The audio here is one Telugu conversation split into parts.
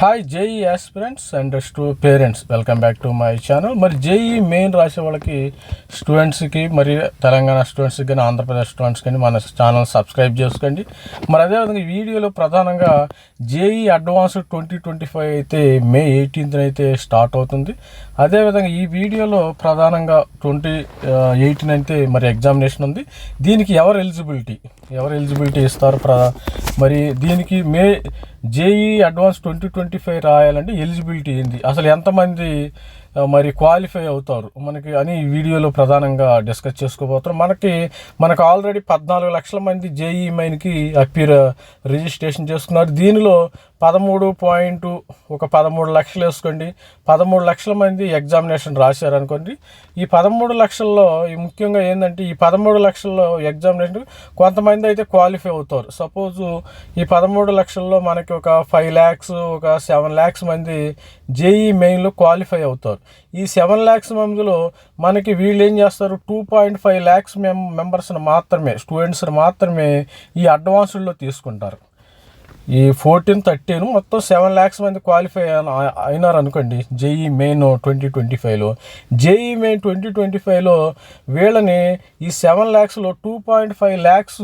Hi JEE aspirants and స్టూ parents welcome back to my channel మరి జేఈ మెయిన్ రాసే వాళ్ళకి స్టూడెంట్స్కి మరి తెలంగాణ స్టూడెంట్స్కి కానీ ఆంధ్రప్రదేశ్ స్టూడెంట్స్ కానీ మన ఛానల్ సబ్స్క్రైబ్ చేసుకోండి. మరి అదేవిధంగా ఈ వీడియోలో ప్రధానంగా JEE advance twenty twenty five అయితే మే ఎయిటీన్త్ అయితే స్టార్ట్ అవుతుంది. అదేవిధంగా ఈ వీడియోలో ప్రధానంగా ట్వంటీ ఎయిటీన్ uh, అయితే మరి ఎగ్జామినేషన్ ఉంది. దీనికి ఎవరు ఎలిజిబిలిటీ ఎవరు ఎలిజిబిలిటీ ఇస్తారు ప్ర మరి దీనికి May JEE advance twenty twenty five రాయాలంటే ఎలిజిబిలిటీ ఏంది? అసలు ఎంతమంది మరి క్వాలిఫై అవుతారు. మనకి అని వీడియోలో ప్రధానంగా డిస్కస్ చేసుకోబోతారు మనకి మనకు ఆల్రెడీ పద్నాలుగు లక్షల మంది జేఈ మైన్కి అప్పీర్ రిజిస్ట్రేషన్ చేసుకున్నారు. దీనిలో పదమూడు పాయింట్ ఒక పదమూడు లక్షలు వేసుకోండి. పదమూడు లక్షల మంది ఎగ్జామినేషన్ రాశారు అనుకోండి ఈ పదమూడు లక్షల్లో ముఖ్యంగా ఏంటంటే ఈ పదమూడు లక్షల్లో ఎగ్జామినేషన్ కొంతమంది అయితే క్వాలిఫై అవుతారు. సపోజు ఈ పదమూడు లక్షల్లో మనకి ఒక ఫైవ్ ల్యాక్స్ ఒక సెవెన్ ల్యాక్స్ మంది జేఈ మెయిన్లో క్వాలిఫై అవుతారు. ఈ సెవెన్ ల్యాక్స్ మందిలో మనకి వీళ్ళు ఏం చేస్తారు? టూ పాయింట్ ఫైవ్ ల్యాక్స్ మెం మెంబర్స్ని మాత్రమే స్టూడెంట్స్ని మాత్రమే ఈ అడ్వాన్స్డ్లో తీసుకుంటారు. ఈ ఫోర్టీన్ థర్టీన్ మొత్తం సెవెన్ ల్యాక్స్ మంది క్వాలిఫై అయినారు అనుకోండి. జేఈ మెయిన్ ట్వంటీ ట్వంటీ ఫైవ్లో జేఈ మెయిన్ ట్వంటీ ట్వంటీ ఫైవ్లో వీళ్ళని ఈ సెవెన్ ల్యాక్స్లో టూ పాయింట్ ఫైవ్ ల్యాక్స్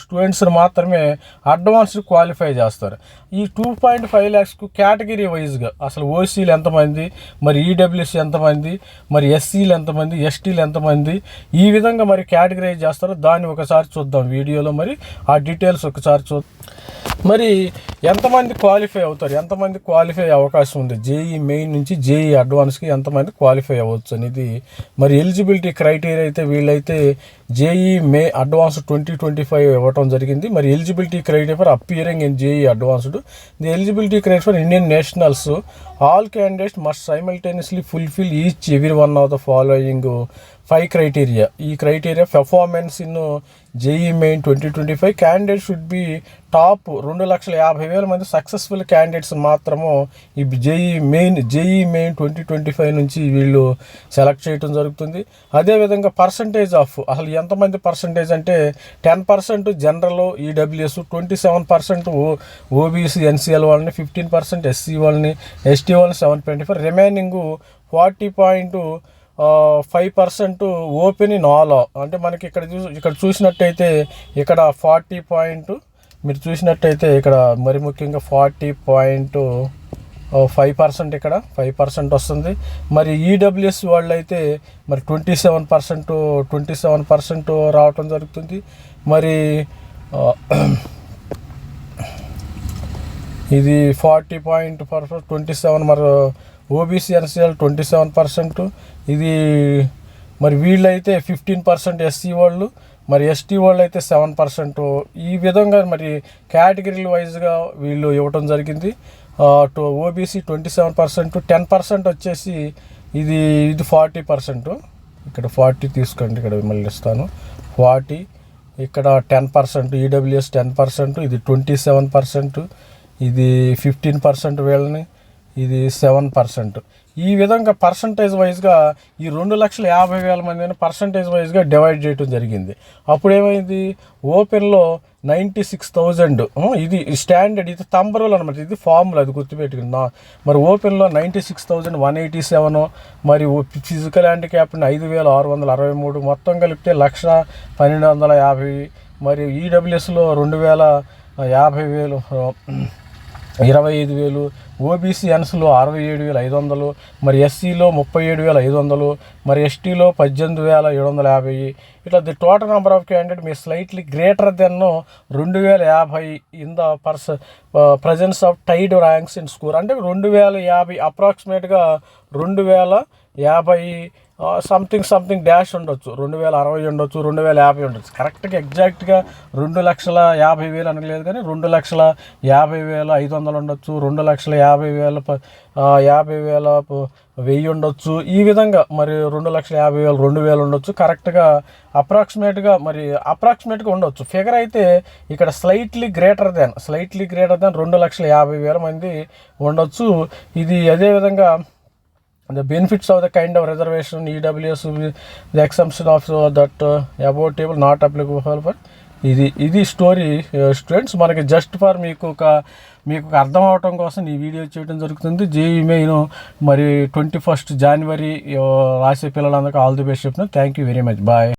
స్టూడెంట్స్ని మాత్రమే అడ్వాన్స్ క్వాలిఫై చేస్తారు. ఈ టూ పాయింట్ ఫైవ్ ల్యాక్స్కు కేటగిరీ వైజ్గా అసలు ఓసీలు ఎంతమంది మరి ఈడబ్ల్యూసీ ఎంతమంది మరి ఎస్సీలు ఎంతమంది ఎస్టీలు ఎంతమంది ఈ విధంగా మరి కేటగిరైజ్ చేస్తారో దాన్ని ఒకసారి చూద్దాం వీడియోలో. మరి ఆ డీటెయిల్స్ ఒకసారి చూద్దాం. మరి ఎంతమంది క్వాలిఫై అవుతారు? ఎంతమంది క్వాలిఫై అవకాశం ఉంది? జేఈ మెయిన్ నుంచి జేఈ అడ్వాన్స్కి ఎంతమంది క్వాలిఫై అవ్వచ్చు అనేది మరి ఎలిజిబిలిటీ క్రైటీరియా అయితే వీళ్ళైతే JEE May advance twenty twenty five ఇవ్వటం జరిగింది. మరి eligibility criteria for appearing in JEE advanced. The eligibility criteria for Indian nationals. All candidates must simultaneously fulfil each every one of the following five criteria ఈ criteria performance in JEE main twenty twenty five candidate should be top రెండు లక్షల యాభై వేల మంది సక్సెస్ఫుల్ క్యాండిడేట్స్ మాత్రము ఈ JEE main JEE main twenty twenty five నుంచి వీళ్ళు సెలెక్ట్ చేయడం జరుగుతుంది. అదేవిధంగా పర్సంటేజ్ ఆఫ్ అసలు ఎంతమంది పర్సంటేజ్ అంటే ten percent general EWS twenty seven percent O OBC NCL వాళ్ళని ఫిఫ్టీన్ పర్సెంట్ ఎస్సీ వాళ్ళని ఎస్టీ వాళ్ళని seven twenty five remaining forty point five percent open in all అంటే మనకి ఇక్కడ చూ ఇక్కడ చూసినట్టయితే ఇక్కడ ఫార్టీ పాయింట్ మీరు చూసినట్టయితే ఇక్కడ మరి ముఖ్యంగా ఫార్టీ పాయింట్ ఫైవ్ పర్సెంట్ ఇక్కడ ఫైవ్ పర్సెంట్ వస్తుంది. మరి ఈడబ్ల్యూఎస్ వాళ్ళు అయితే మరి twenty seven percent twenty seven percent రావటం జరుగుతుంది. మరి ఇది forty point percent twenty seven మరి OBC NCL twenty seven percent ఇది మరి వీళ్ళైతే ఫిఫ్టీన్ పర్సెంట్ ఎస్సీ వాళ్ళు మరి ఎస్టీ వాళ్ళు అయితే సెవెన్ పర్సెంట్ ఈ విధంగా మరి కేటగిరీల వైజ్గా వీళ్ళు ఇవ్వటం జరిగింది. OBC twenty seven percent ten percent వచ్చేసి ఇది ఇది ఫార్టీ పర్సెంట్ ఇక్కడ ఫార్టీ తీసుకోండి ఇక్కడ మళ్ళీ ఇస్తాను. ఫార్టీ ఇక్కడ ten percent EWS ten percent ఇది ట్వంటీ సెవెన్ పర్సెంట్ ఇది ఫిఫ్టీన్ పర్సెంట్ వీళ్ళని. ఇది సెవెన్ పర్సెంట్. ఈ విధంగా పర్సంటేజ్ వైజ్గా ఈ రెండు లక్షల యాభై వేల మందిని పర్సంటేజ్ వైజ్గా డివైడ్ చేయడం జరిగింది. అప్పుడు ఏమైంది? ఓపెన్లో నైంటీ సిక్స్ థౌజండ్. ఇది స్టాండర్డ్ ఇది తంబరులు అనమాట ఇది ఫార్ములా అది గుర్తుపెట్టుకుని. మరి ఓపెన్లో ninety six thousand one eighty seven మరి ఫిజికల్ హ్యాండిక్యాప్ని ఐదు వేల ఆరు వందల అరవై మూడు మొత్తం కలిపితే లక్ష పన్నెండు వందల యాభై మరియు ఈడబ్ల్యూఎస్లో రెండు వేల యాభై వేలు ఇరవై ఐదు వేలు ఓబీసీ ఎన్స్లో అరవై ఏడు వేల ఐదు వందలు మరి ఎస్సీలో ముప్పై ఏడు వేల ఐదు వందలు మరి ఎస్టీలో పద్దెనిమిది వేల ఏడు వందల యాభై. ఇట్లా the total number of candidate may slightly greater than రెండు వేల యాభై in the పర్స presence of tied ranks in score. అంటే రెండు వేల యాభై అప్రాక్సిమేట్గా రెండు వేల యాభై సంథింగ్ సంథింగ్ డాష్ ఉండొచ్చు. రెండు వేల అరవై ఉండొచ్చు రెండు వేల యాభై ఉండొచ్చు. కరెక్ట్గా ఎగ్జాక్ట్గా రెండు లక్షల యాభై వేలు అనలేదు కానీ రెండు లక్షల యాభై వేల ఐదు వందలు ఉండొచ్చు రెండు లక్షల యాభై వేల యాభై వేల వెయ్యి ఉండొచ్చు. ఈ విధంగా మరి రెండు లక్షల యాభై వేలు రెండు వేలు ఉండొచ్చు. కరెక్ట్గా అప్రాక్సిమేట్గా మరి అప్రాక్సిమేట్గా ఉండొచ్చు. ఫిగర్ అయితే ఇక్కడ slightly greater than slightly greater than రెండు లక్షల యాభై వేల మంది ఉండొచ్చు. ఇది అదేవిధంగా the benefits of the kind of reservation EWS the exemption of uh, that uh, above table not applicable for ఇది ఇది స్టోరీ స్టూడెంట్స్ uh, మనకి జస్ట్ ఫర్ మీకు ఒక మీకు అర్థం అవటం కోసం ఈ వీడియో చేయడం జరుగుతుంది. జేఈ మెయిన్ మరి ట్వంటీ ఫస్ట్ జనవరి రాసే పిల్లలందరికీ ఆల్ ది బెస్ట్ చెప్తున్నాను. Thank you very much bye